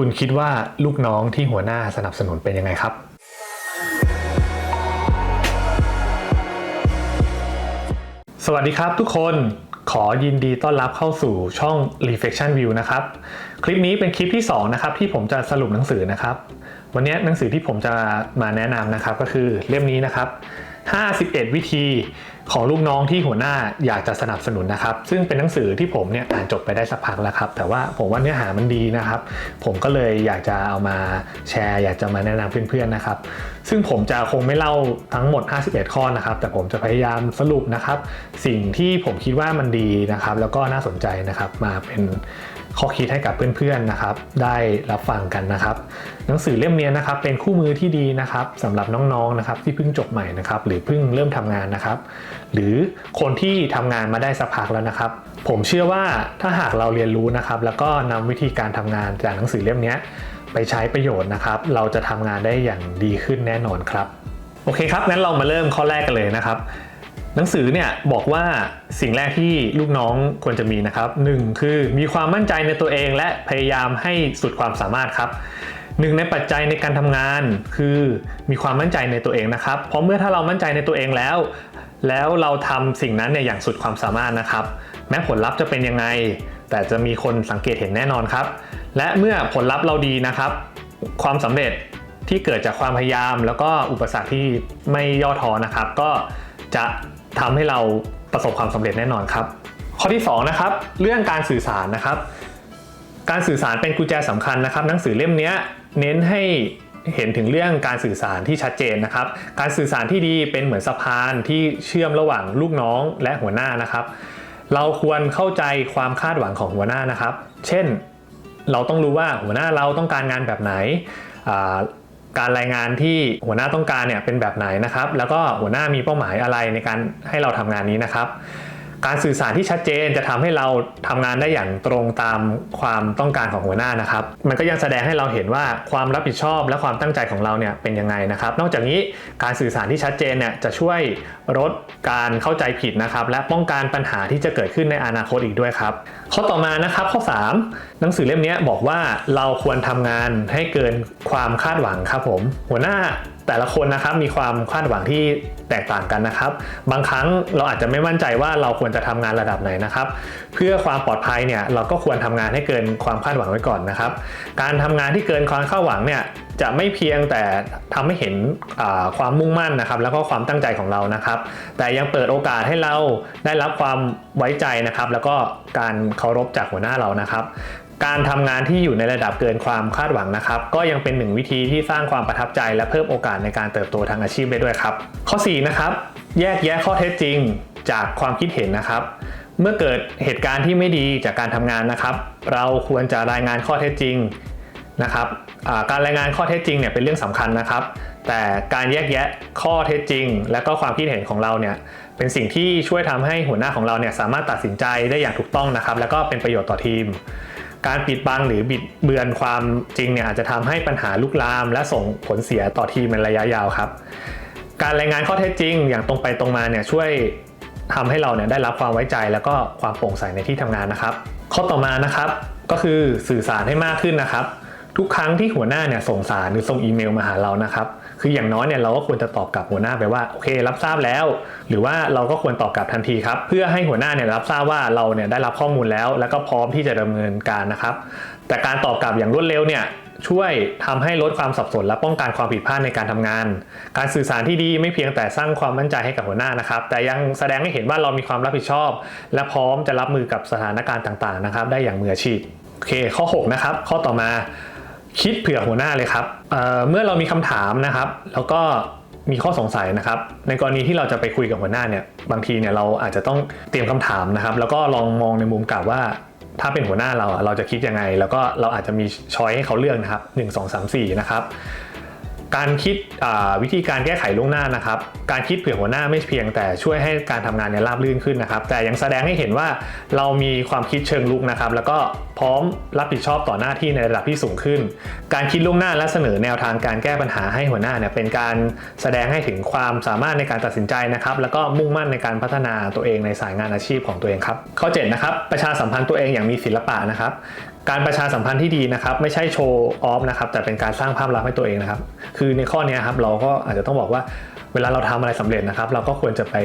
คุณคิดว่าลูกน้องที่หัวหน้าสนับสนุนเป็นยังไงครับ สวัสดีครับทุกคนขอยินดีต้อนรับเข้าสู่ช่อง Reflection View นะครับ คลิปนี้เป็นคลิปที่ 2 นะครับ ที่ผมจะสรุปหนังสือนะครับ วันนี้หนังสือที่ผมจะมาแนะนำนะครับ ก็คือเล่มนี้นะครับ 51 วิธีของลูกน้องที่หัวหน้าอยากจะสนับสนุนนะครับ ซึ่งเป็นหนังสือที่ผมเนี่ยอ่านจบไปได้สักพักแล้วครับ แต่ว่าผมว่าเนื้อหามันดีนะครับ ผมก็เลยอยากจะเอามาแชร์ อยากจะมาแนะนำเพื่อนๆนะครับ ซึ่งผมจะคงไม่เล่าทั้งหมด 51 ข้อนะครับ แต่ผมจะพยายามสรุปนะครับ สิ่งที่ผมคิดว่ามันดีนะครับ แล้วก็น่าสนใจนะครับมาเป็น ข้อคิดให้กับเพื่อนๆนะครับได้รับฟังกันนะครับ หนังสือเล่มนี้นะครับเป็นคู่มือที่ดีนะครับสำหรับน้องๆนะครับที่เพิ่งจบใหม่นะครับหรือเพิ่งเริ่มทำงานนะครับ หรือคนที่ทำงานมาได้สักพักแล้วนะครับ ผมเชื่อว่าถ้าหากเราเรียนรู้นะครับ แล้วก็นำวิธีการทำงานจากหนังสือเล่มนี้ไปใช้ประโยชน์นะครับ เราจะทำงานได้อย่างดีขึ้นแน่นอนครับโอเคครับงั้นเรามาเริ่มข้อแรกกันเลยนะครับ หนังสือเนี่ยบอกว่าสิ่งแรกที่ลูกน้องควรจะมีนะครับหนึ่งคือมีความมั่นใจในตัวเองและพยายามให้สุดความสามารถครับหนึ่งในปัจจัยในการทำงานคือมีความมั่นใจในตัวเองนะครับ เพราะเมื่อถ้าเรามั่นใจในตัวเองแล้ว แล้วเราทำสิ่งนั้นเนี่ยอย่างสุดความสามารถนะครับ แม้ผลลัพธ์จะเป็นยังไง แต่จะมีคนสังเกตเห็นแน่นอนครับ และเมื่อผลลัพธ์เราดีนะครับ ความสำเร็จที่เกิดจากความพยายาม แล้วก็อุปสรรคที่ไม่ย่อท้อนะครับ ก็จะ ทำให้เราประสบความสำเร็จแน่นอนครับ ข้อที่2นะครับเรื่องการสื่อสารนะครับ การสื่อสารเป็นกุญแจสำคัญนะครับ หนังสือเล่มนี้เน้นให้เห็นถึงเรื่องการสื่อสารที่ชัดเจนนะครับ การสื่อสารที่ดีเป็นเหมือนสะพานที่เชื่อมระหว่างลูกน้องและหัวหน้านะครับ เราควรเข้าใจความคาดหวังของหัวหน้านะครับ เช่น เราต้องรู้ว่าหัวหน้าเราต้องการงานแบบไหน การรายงานที่หัวหน้าต้องการเนี่ยเป็นแบบไหนนะครับ แล้วก็หัวหน้ามีเป้าหมายอะไรในการให้เราทำงานนี้นะครับ การสื่อสารที่ชัดเจนจะทำให้เราทำงานได้อย่างตรงตามความต้องการของหัวหน้านะครับ มันก็ยังแสดงให้เราเห็นว่าความรับผิดชอบและความตั้งใจของเราเนี่ยเป็นยังไงนะครับ นอกจากนี้การสื่อสารที่ชัดเจนเนี่ยจะช่วยลดการเข้าใจผิดนะครับ และป้องกันปัญหาที่จะเกิดขึ้นในอนาคตอีกด้วยครับ ข้อต่อมานะครับข้อ 3 หนังสือเล่มนี้บอกว่าเราควรทำงานให้เกินความคาดหวังครับผม หัวหน้า แต่ละคนนะครับมีความคาดหวังที่แตกต่างกันนะครับ บางครั้งเราอาจจะไม่มั่นใจว่าเราควรจะทำงานระดับไหนนะครับ เพื่อความปลอดภัยเนี่ยเราก็ควรทำงานให้เกินความคาดหวังไว้ก่อนนะครับ การทำงานที่เกินความคาดหวังเนี่ยจะไม่เพียงแต่ทำให้เห็นความมุ่งมั่นนะครับ แล้วก็ความตั้งใจของเรานะครับ แต่ยังเปิดโอกาสให้เราได้รับความไว้ใจนะครับ แล้วก็การเคารพจากหัวหน้าเรานะครับ การทำงานที่อยู่ในระดับเกินความคาดหวังนะครับ ก็ยังเป็นหนึ่งวิธีที่สร้างความประทับใจ และเพิ่มโอกาสในการเติบโตทางอาชีพได้ด้วยครับ ข้อ 4 นะครับ แยกแยะข้อเท็จจริงจากความคิดเห็นนะครับ เมื่อเกิดเหตุการณ์ที่ไม่ดีจากการทำงานนะครับ เราควรจะรายงานข้อเท็จจริงนะครับการรายงานข้อเท็จจริงเนี่ยเป็นเรื่องสำคัญนะครับ แต่การแยกแยะข้อเท็จจริง และก็ความคิดเห็นของเราเนี่ยเป็นสิ่งที่ช่วยทำให้หัวหน้าของเราเนี่ยสามารถตัดสินใจได้อย่างถูกต้องนะครับ แล้วก็เป็นประโยชน์ต่อทีม การปิดบังหรือบิดเบือนความจริงเนี่ยอาจจะทำให้ปัญหาลุกลาม และส่งผลเสียต่อทีมในระยะยาวครับ การรายงานข้อเท็จจริง อย่างตรงไปตรงมาเนี่ยช่วยทำให้เราเนี่ยได้รับความไว้ใจ แล้วก็ความโปร่งใสในที่ทำงานนะครับ ข้อต่อมานะครับก็คือสื่อสารให้มากขึ้นนะครับ ทุกครั้งที่หัวหน้าเนี่ยส่งสารหรือส่งอีเมลมาหาเรานะครับ คืออย่างน้อยเนี่ยเราก็ควรจะตอบกลับหัวหน้าไปว่าโอเครับทราบแล้ว หรือว่าเราก็ควรตอบกลับทันทีครับ เพื่อให้หัวหน้าเนี่ยรับทราบว่าเราเนี่ยได้รับข้อมูลแล้ว แล้วก็พร้อมที่จะดำเนินการนะครับ แต่การตอบกลับอย่างรวดเร็วเนี่ยช่วยทำให้ลดความสับสนและป้องกันความผิดพลาดในการทำงาน การสื่อสารที่ดีไม่เพียงแต่สร้างความมั่นใจให้กับหัวหน้านะครับ แต่ยังแสดงให้เห็นว่าเรามีความรับผิดชอบ และพร้อมจะรับมือกับสถานการณ์ต่างๆนะครับ ได้อย่างมืออาชีพโอเคข้อ 6 นะครับ ข้อต่อมา คิดเผื่อหัวหน้าเลยครับเเมื่อเรามีคำถามนะครับ แล้วก็มีข้อสงสัยนะครับ ในกรณีที่เราจะไปคุยกับหัวหน้าเนี่ยบางทีเนี่ยเราอาจจะต้องเตรียมคำถามนะครับ แล้วก็ลองมองในมุมกลับว่า ถ้าเป็นหัวหน้าเราเราจะคิดยังไง แล้วก็เราอาจจะมีช้อยให้เขาเลือกนะครับ 1 2 3 4 นะครับ การคิดวิธีการแก้ไขล่วงหน้านะครับ การคิดเผื่อหัวหน้าไม่เพียงแต่ช่วยให้การทำงานเนี่ยราบรื่นขึ้นนะครับ แต่ยังแสดงให้เห็นว่าเรามีความคิดเชิงลุกนะครับ แล้วก็พร้อมรับผิดชอบต่อหน้าที่ในระดับที่สูงขึ้น การคิดล่วงหน้าและเสนอแนวทางการแก้ปัญหาให้หัวหน้าเนี่ยเป็นการแสดงให้ถึงความสามารถในการตัดสินใจนะครับ แล้วก็มุ่งมั่นในการพัฒนาตัวเองในสายงานอาชีพของตัวเองครับข้อ7นะครับประชาสัมพันธ์ตัวเองอย่างมีศิลปะนะครับ การประชาสัมพันธ์ที่ดีนะครับไม่ใช่โชว์ออฟนะครับแต่เป็นการสร้างภาพลักษณ์ให้ตัวเองนะครับคือในข้อนี้ครับเราก็อาจจะต้องบอกว่าเวลาเราทำอะไรสำเร็จนะครับ เราก็ควรจะไป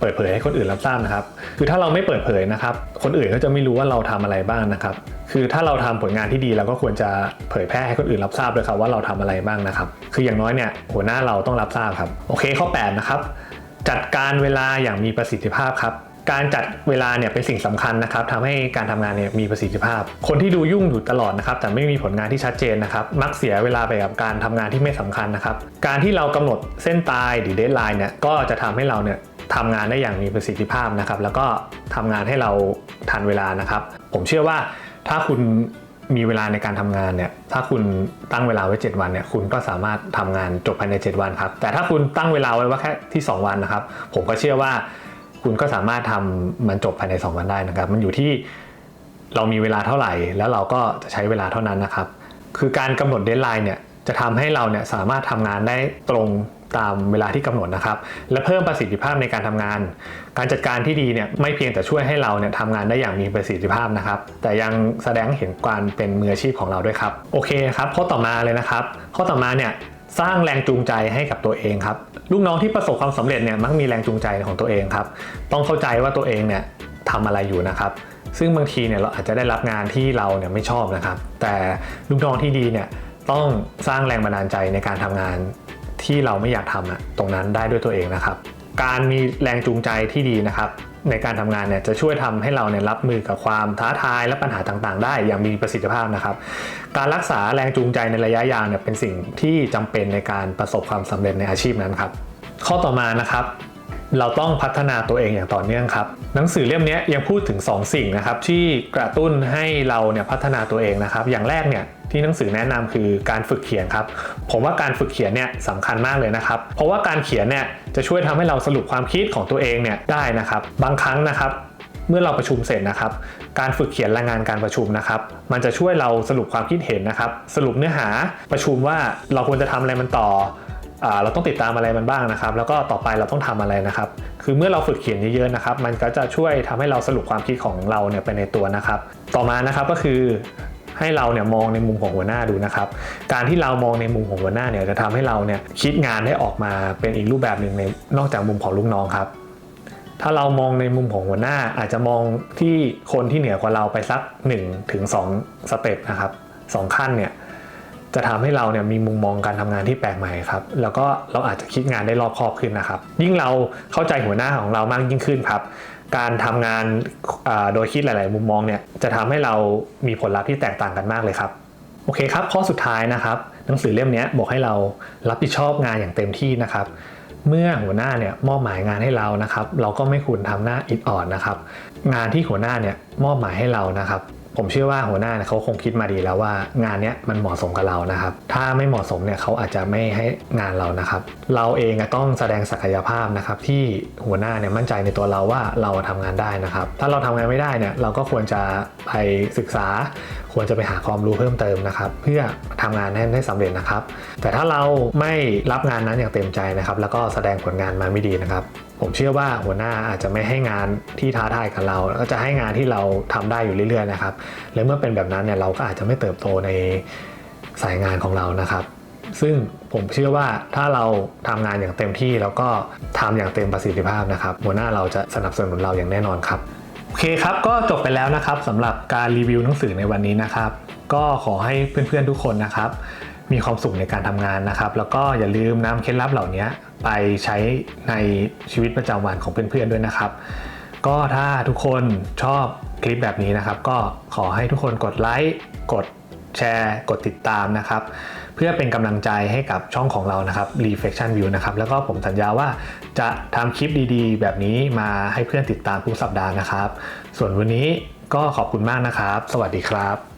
เปิดเผยให้คนอื่นรับทราบนะครับ คือถ้าเราไม่เปิดเผยนะครับ คนอื่นก็จะไม่รู้ว่าเราทำอะไรบ้างนะครับ คือถ้าเราทำผลงานที่ดีเราก็ควรจะเผยแพร่ให้คนอื่นรับทราบเลยครับว่าเราทำอะไรบ้างนะครับ คืออย่างน้อยเนี่ยหัวหน้าเราต้องรับทราบครับ โอเคข้อ 8 นะครับ จัดการเวลาอย่างมีประสิทธิภาพครับ การจัดเวลาเนี่ยเป็นสิ่งสำคัญนะครับทำให้การทำงานเนี่ยมีประสิทธิภาพ คนที่ดูยุ่งอยู่ตลอดนะครับแต่ไม่มีผลงานที่ชัดเจนนะครับมักเสียเวลาไปกับการทำงานที่ไม่สำคัญนะครับการที่เรากำหนดเส้นตายหรือเดทไลน์เนี่ยก็จะทำให้เราเนี่ยทำงานได้อย่างมีประสิทธิภาพนะครับแล้วก็ทำงานให้เราทันเวลานะครับ ผมเชื่อว่าถ้าคุณมีเวลาในการทำงานเนี่ยถ้าคุณตั้งเวลาไว้ 7 วันเนี่ยคุณก็สามารถทำงานจบภายใน 7 วันครับแต่ถ้าคุณตั้งเวลาไว้ว่าแค่ที่ 2 วันนะครับ ผมก็เชื่อว่า คุณก็สามารถทำมันจบภายใน 2 วันได้นะครับ มันอยู่ที่เรามีเวลาเท่าไหร่ แล้วเราก็จะใช้เวลาเท่านั้นนะครับ คือการกำหนดเดทไลน์เนี่ยจะทำให้เราเนี่ยสามารถทำงานได้ตรงตามเวลาที่กำหนดนะครับ และเพิ่มประสิทธิภาพในการทำงาน การจัดการที่ดีเนี่ยไม่เพียงแต่ช่วยให้เราเนี่ยทำงานได้อย่างมีประสิทธิภาพนะครับ แต่ยังแสดงเห็นการเป็นมืออาชีพของเราด้วยครับ โอเคครับข้อต่อมาเลยนะครับ ข้อต่อมาเนี่ย สร้างแรงจูงใจให้กับตัวเองครับลูกน้องที่ประสบความสำเร็จเนี่ยมักมีแรงจูงใจของตัวเองครับ ต้องเข้าใจว่าตัวเองเนี่ยทำอะไรอยู่นะครับ ซึ่งบางทีเนี่ยเราอาจจะได้รับงานที่เราเนี่ยไม่ชอบนะครับ แต่ลูกน้องที่ดีเนี่ยต้องสร้างแรงบันดาลใจในการทำงานที่เราไม่อยากทำอะตรงนั้นได้ด้วยตัวเองนะครับ การมีแรงจูงใจที่ดีนะครับ ในการทำงานเนี่ยจะช่วยทำให้เราเนี่ยรับมือกับความท้าทายและปัญหาต่างๆ ได้อย่างมีประสิทธิภาพนะครับ การรักษาแรงจูงใจในระยะยาวเนี่ยเป็นสิ่งที่จำเป็นในการประสบความสำเร็จในอาชีพนั้นครับ ข้อต่อมานะครับเราต้องพัฒนาตัวเองอย่างต่อเนื่องครับ หนังสือเล่มนี้ยังพูดถึง 2 สิ่งนะครับที่กระตุ้นให้เราเนี่ยพัฒนาตัวเองนะครับ อย่างแรกเนี่ย ที่หนังสือแนะนำคือการฝึกเขียนครับ ผมว่าการฝึกเขียนเนี่ยสำคัญมากเลยนะครับ เพราะว่าการเขียนเนี่ยจะช่วยทำให้เราสรุปความคิดของตัวเองเนี่ยได้นะครับ บางครั้งนะครับเมื่อเราประชุมเสร็จนะครับ การฝึกเขียนรายงานการประชุมนะครับ มันจะช่วยเราสรุปความคิดเห็นนะครับ สรุปเนื้อหาประชุมว่าเราควรจะทำอะไรมันต่อเราต้องติดตามอะไรมันบ้างนะครับ แล้วก็ต่อไปเราต้องทำอะไรนะครับ คือเมื่อเราฝึกเขียนเยอะๆนะครับ มันก็จะช่วยทำให้เราสรุปความคิดของเราเนี่ยไปในตัวนะครับ ต่อมานะครับก็คือ ให้เราเนี่ยมองในมุมของหัวหน้าดูนะครับ การที่เรามองในมุมของหัวหน้าเนี่ยจะทำให้เราเนี่ยคิดงานได้ออกมาเป็นอีกรูปแบบหนึ่งในนอกจากมุมของลูกน้องครับถ้าเรามองในมุมของหัวหน้าอาจจะมองที่คนที่เหนือกว่าเราไปสัก1ถึง2สเต็ปนะครับสองขั้นเนี่ยจะทำให้เราเนี่ยมีมุมมองการทำงานที่แปลกใหม่ครับ แล้วก็เราอาจจะคิดงานได้รอบคอบขึ้นนะครับ ยิ่งเราเข้าใจหัวหน้าของเรามากยิ่งขึ้นครับ การทำงานโดยคิดหลาย ๆ มุมมองเนี่ยจะทำให้เรามีผลลัพธ์ที่แตกต่างกันมากเลยครับ โอเคครับ ข้อสุดท้ายนะครับ หนังสือเล่มนี้บอกให้เรารับผิดชอบงานอย่างเต็มที่นะครับ เมื่อหัวหน้าเนี่ยมอบหมายงานให้เรานะครับ เราก็ไม่ควรทำหน้าอิดออดนะครับ งานที่หัวหน้าเนี่ยมอบหมายให้เรานะครับ ผมเชื่อว่าหัวหน้าเขาคงคิดมาดีแล้วว่างานนี้มันเหมาะสมกับเรานะครับ ถ้าไม่เหมาะสมเนี่ยเขาอาจจะไม่ให้งานเรานะครับ เราเองต้องแสดงศักยภาพนะครับที่หัวหน้าเนี่ยมั่นใจในตัวเราว่าเราทำงานได้นะครับ ถ้าเราทำงานไม่ได้เนี่ยเราก็ควรจะไปศึกษา ควรจะไปหาความรู้เพิ่มเติมนะครับ เพื่อทำงานให้ได้สำเร็จนะครับ แต่ถ้าเราไม่รับงานนั้นอย่างเต็มใจนะครับ แล้วก็แสดงผลงานมาไม่ดีนะครับ ผมเชื่อว่าหัวหน้าอาจจะไม่ให้งานที่ท้าทายกับเราแล้วก็จะให้งานที่เราทำได้อยู่เรื่อยๆนะครับและเมื่อเป็นแบบนั้นเนี่ยเราก็อาจจะไม่เติบโตในสายงานของเรานะครับซึ่งผมเชื่อว่าถ้าเราทำงานอย่างเต็มที่แล้วก็ทำอย่างเต็มประสิทธิภาพนะครับหัวหน้าเราจะสนับสนุนเราอย่างแน่นอนครับ เคครับก็จบไปแล้วนะครับสำหรับการรีวิวหนังสือในวันนี้นะครับ ก็ขอให้เพื่อนๆทุกคนนะครับ มีความสุขในการทำงานนะครับ แล้วก็อย่าลืมนำเคล็ดลับเหล่านี้ไปใช้ในชีวิตประจำวันของเพื่อนๆด้วยนะครับ ก็ถ้าทุกคนชอบคลิปแบบนี้นะครับ ก็ขอให้ทุกคนกดไลค์กด แชร์กดติดตามนะครับ เพื่อเป็นกำลังใจให้กับช่องของเรานะครับ Reflection View นะครับ แล้วก็ผมสัญญาว่าจะทำคลิปดีๆ แบบนี้มาให้เพื่อนติดตามทุกสัปดาห์นะครับ ส่วนวันนี้ก็ขอบคุณมากนะครับ สวัสดีครับ